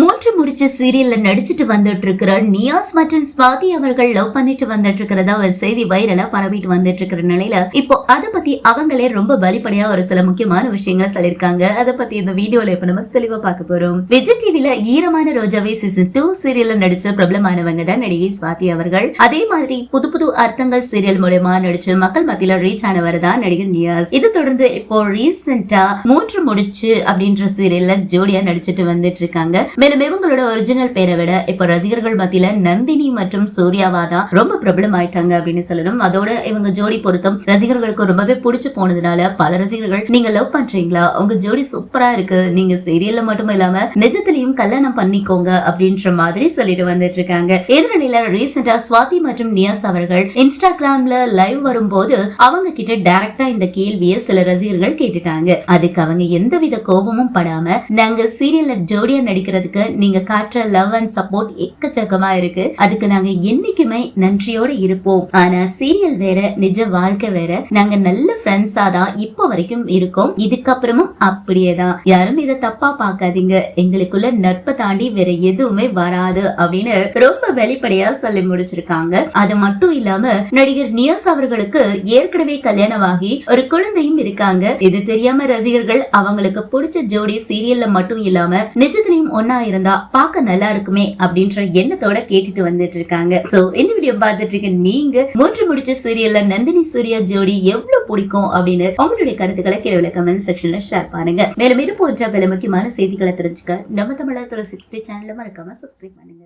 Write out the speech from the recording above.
மூன்று பிடிச்ச சீரியல்ல நடிச்சிட்டு வந்துட்டு இருக்கிற நியாஸ் மற்றும் ஸ்வாதி அவர்கள் லவ் பண்ணிட்டு வந்துட்டு இருக்கிறதா ஒரு செய்தி வைரலா பரவிட்டு வந்துட்டு இருக்கிற நிலையில இப்போ அத பத்தி அவங்களே ரொம்ப வெளிப்படையா ஒரு சில முக்கியமான விஷயங்கள் சொல்லியிருக்காங்க. அத பத்தி இந்த வீடியோல இப்ப நம்ம தெளிவா பார்க்க போறோம். விஜய் டிவில ஈரமான ரோஜாவே சீசன் டூ சீரியல்ல நடிச்ச பிரபலமானவங்க தான் நடிகை ஸ்வாதி அவர்கள். அதே மாதிரி புது புது அர்த்தங்கள் சீரியல் மூலயமா நடிச்சு மக்கள் மத்தியில ரீச் ஆனவர் தான் நடிகர் நியாஸ். இது தொடர்ந்து இப்போ ரீசெண்டா மூன்று முடிச்சு அப்படின்ற சீரியல்ல ஜோடியா நடிச்சிட்டு வந்துட்டு இருக்காங்க மேலும் இவங்களோட ஒரிஜினல் பேரை விட இப்ப ரசிகர்கள் மத்தியில நந்தினி மற்றும் சூர்யாவா தான் ரொம்ப பிரபலம் ஆயிட்டாங்க அப்படின்னு சொல்லணும். அதோட இவங்க ஜோடி பொருத்தம் ரசிகர்களுக்கு ரொம்பவே பிடிச்சு போனதுனால பல ரசிகர்கள் நீங்க லவ் பண்றீங்களா? உங்க ஜோடி சூப்பரா இருக்கு. நீங்க சீரியல்ல மட்டும் இல்லாம நிஜத்திலையும் கல்யாணம் பண்ணிக்கோங்க அப்படின்ற மாதிரி சொல்லிட்டு வந்துட்டு இருக்காங்க. எதிரணியில ரீசெண்டா சுவாதி மற்றும் நியாஸ் அவர்கள் இன்ஸ்டாகிராம்ல லைவ் வரும்போது அவங்க கிட்ட டைரக்டா இந்த கேள்வியை சில ரசிகர்கள் கேட்டுட்டாங்க. அதுக்கு அவங்க எந்தவித கோபமும் படாம நாங்க சீரியல்ல ஜோடியா நடிக்கிறதுக்கு நீங்க காட்டுற லவ் அண்ட் சப்போர்ட் எக்கச்சக்கமா இருக்கு. அதுக்கு நாங்க என்னைக்குமே நன்றியோட இருப்போம். ஆனா சீரியல் வேற நிஜ வாழ்க்கை வேற நாங்க நல்ல ஃப்ரெண்ட்ஸா தான் இப்போ வரைக்கும் இருக்கோம். இதுக்கப்புறமும் அப்படியேதான் யாரும் இதை தப்பா பாக்காதீங்க எங்களுக்குள்ள நட்பை தாண்டி வேற எதுவுமே வராது அப்படின்னு ரொம்ப வெளிப்படையா சொல்லி முடிச்சிருக்காங்க. அது மட்டும் இல்லாம நடிகர் நியாஸ் அவர்களுக்கு ஏற்கனவே கல்யாணம் ஆகி ஒரு குழந்தையும் இருக்காங்க. இது தெரியாம ரசிகர்கள் அவங்களுக்கு பிடிச்ச ஜோடி சீரியல்ல மட்டும் இல்லாம நிஜத்திலையும் ஒன்னா இருந்தா பார்க்க நல்லா இருக்குமே அப்படின்ற எண்ணத்தோட கேட்டுட்டு வந்துட்டு இருக்காங்க. சோ இந்த வீடியோ பார்த்துட்டு இருக்க நீங்க மூன்று முடிச்ச சீரியல்ல நந்தினி சூர்யா ஜோடி எவ்வளவு பிடிக்கும் அப்படின்னு உங்களுடைய கருத்துக்களை கீழே கமெண்ட் செக்ஷன்ல ஷேர் பண்ணுங்க. மேலும் இது போன்ற பல முக்கியமான செய்திகளை தெரிஞ்சுக்க நம்ம தமிழகத்தோட சிக்ஸ்டி சேனல மறக்காம சப்ஸ்கிரைப் பண்ணுங்க.